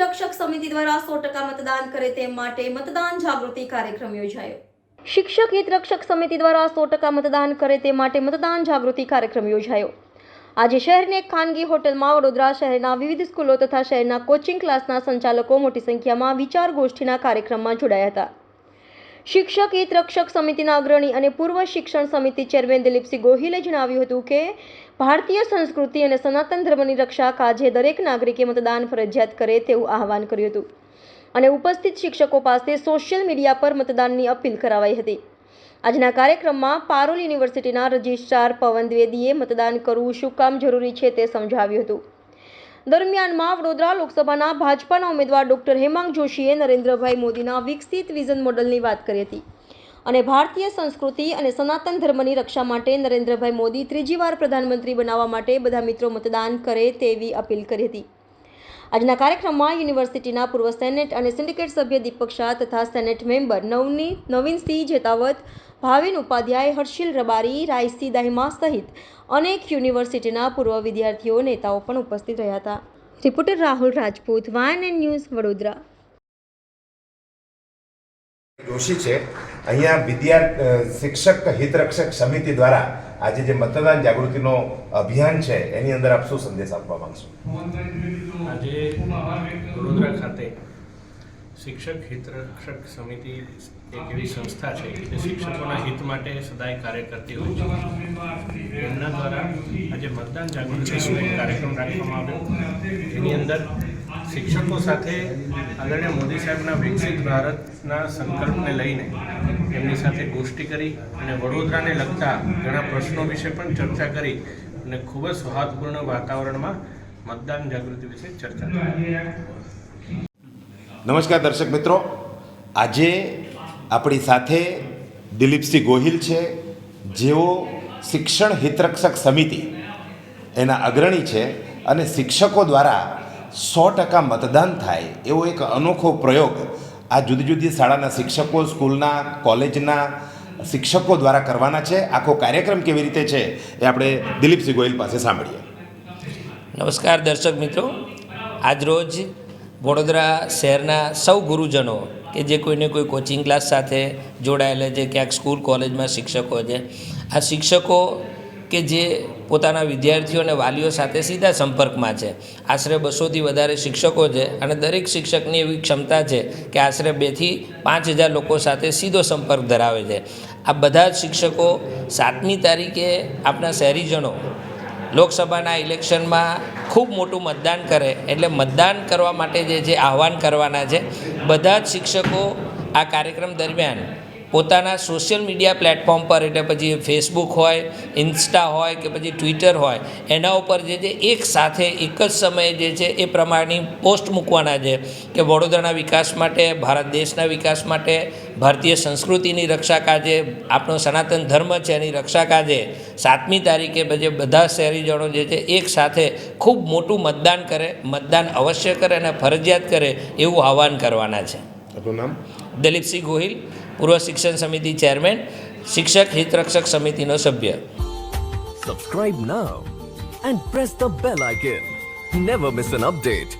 હિતરક્ષક સમિતિ દ્વારા સો ટકા મતદાન કરે તે માટે મતદાન જાગૃતિ કાર્યક્રમ યોજાયો. શિક્ષક હિત રક્ષક સમિતિ દ્વારા સો ટકા મતદાન કરે તે માટે મતદાન જાગૃતિ કાર્યક્રમ યોજાયો. આજે શહેરની એક ખાનગી હોટેલમાં વડોદરા શહેરના વિવિધ સ્કૂલો તથા શહેરના કોચિંગ ક્લાસના સંચાલકો મોટી સંખ્યામાં વિચાર ગોષ્ઠીના કાર્યક્રમમાં જોડાયા હતા. શિક્ષક હિત રક્ષક સમિતિના અગ્રણી અને પૂર્વ શિક્ષણ સમિતિ ચેરમેન દિલીપસિંહ ગોહિલે જણાવ્યું હતું કે, ભારતીય સંસ્કૃતિ અને સનાતન ધર્મની રક્ષા કાજે દરેક નાગરિકે મતદાન ફરજિયાત કરે તેવું આહવાન કર્યું હતું. અને ઉપસ્થિત શિક્ષકો પાસે સોશિયલ મીડિયા પર મતદાનની અપીલ કરાવાઈ હતી. આજના કાર્યક્રમમાં પારોલ યુનિવર્સિટીના રજિસ્ટ્રાર પવન દ્વિવેદીએ મતદાન કરવું શું કામ જરૂરી છે તે સમજાવ્યું હતું. દરમિયાનમાં વડોદરા લોકસભાના ભાજપાના ઉમેદવાર ડોક્ટર હેમાંગ જોશીએ નરેન્દ્રભાઈ મોદીના વિકસિત વિઝન મોડલની વાત કરી હતી. અને ભારતીય સંસ્કૃતિ અને સનાતન ધર્મની રક્ષા માટે નરેન્દ્રભાઈ મોદી ત્રીજી વાર પ્રધાનમંત્રી બનાવવા માટે બધા મિત્રો મતદાન કરે તેવી અપીલ કરી હતી. આજના કાર્યક્રમમાં યુનિવર્સિટીના પૂર્વ સેનેટ અને સિન્ડિકેટ સભ્ય દીપક શાહ તથા સેનેટ મેમ્બર નવની નવીનસિંહ જેતાવત, ભાવિન ઉપાધ્યાય હર્ષિલ રબારી, રાયસી દાહિમા સહિત અનેક યુનિવર્સિટીના પૂર્વ વિદ્યાર્થીઓ, નેતાઓ પણ ઉપસ્થિત રહ્યા હતા. રિપોર્ટર રાહુલ રાજપૂત, વાયન એન્ડ ન્યૂઝ વડોદરા. જોશી છે. અહીંયા વિદ્યા શિક્ષક હિતરક્ષક સમિતિ દ્વારા આજે જે મતદાન જાગૃતિનો અભિયાન છે, એની અંદર આપ શું સંદેશ આપવા માંગશો? આજે વડોદરા ખાતે શિક્ષક હિતરક્ષક સમિતિ એક એવી સંસ્થા છે જે શિક્ષકોના હિત માટે સદાય કાર્ય કરતી હોય છે. એમના દ્વારા આજે મતદાન જાગૃતિનો કાર્યક્રમ રાખવામાં આવ્યો. એની અંદર શિક્ષકો સાથે આદરણીય મોદી સાહેબના વિકસિત ભારતના સંકલ્પને લઈને એમની સાથે ગોષ્ઠી કરી અને વડોદરાને લગતા ઘણા પ્રશ્નો વિશે પણ ચર્ચા કરી અને ખૂબ જ સૌહાર્દપૂર્ણ વાતાવરણમાં મતદાન જાગૃતિ વિશે ચર્ચા કરી. નમસ્કાર દર્શક મિત્રો. આજે આપણી સાથે દિલીપસિંહ ગોહિલ છે. જેઓ શિક્ષણ હિતરક્ષક સમિતિ એના અગ્રણી છે અને શિક્ષકો દ્વારા સો ટકા મતદાન થાય એવો એક અનોખો પ્રયોગ આ જુદી જુદી શાળાના શિક્ષકો, સ્કૂલના, કોલેજના શિક્ષકો દ્વારા કરવાના છે. આખો કાર્યક્રમ કેવી રીતે છે એ આપણે દિલીપસિંહ ગોયલ પાસે સાંભળીએ. નમસ્કાર દર્શક મિત્રો. આજરોજ વડોદરા શહેરના સૌ ગુરુજનો કે જે કોઈને કોઈ કોચિંગ ક્લાસ સાથે જોડાયેલા છે, ક્યાંક સ્કૂલ, કોલેજમાં શિક્ષકો છે, આ શિક્ષકો કે જે પોતાના વિદ્યાર્થીઓ અને વાલીઓ સાથે સીધા સંપર્કમાં છે. આશરે બસોથી વધારે શિક્ષકો છે અને દરેક શિક્ષકની એવી ક્ષમતા છે કે આશરે બેથી પાંચ હજાર લોકો સાથે સીધો સંપર્ક ધરાવે છે. આ બધા જ શિક્ષકો સાતમી તારીખે આપણા શહેરીજનો લોકસભાના ઇલેક્શનમાં ખૂબ મોટું મતદાન કરે એટલે મતદાન કરવા માટે જે જે આહવાન કરવાના છે, બધા જ શિક્ષકો આ કાર્યક્રમ દરમિયાન પોતાના સોશિયલ મીડિયા પ્લેટફોર્મ પર એટલે પછી ફેસબુક હોય ઇન્સ્ટા હોય કે પછી ટ્વિટર હોય એના ઉપર જે છે એક સાથે એક જ સમયે જે છે એ પ્રમાણેની પોસ્ટ મૂકવાના છે કે વડોદરાના વિકાસ માટે ભારત દેશના વિકાસ માટે ભારતીય સંસ્કૃતિની રક્ષા કાજે આપણો સનાતન ધર્મ છે એની રક્ષા કાજે સાતમી તારીખે પછી બધા શહેરીજનો જે છે એક સાથે ખૂબ મોટું મતદાન કરે મતદાન અવશ્ય કરે અને ફરજિયાત કરે એવું આહવાન કરવાના છે. નામ? દલીપસિંહ ગોહિલ. પૂર્વ શિક્ષણ સમિતિ ચેરમેન શિક્ષક હિતરક્ષક સમિતિનો સભ્ય Subscribe now and press the bell icon. Never miss an update.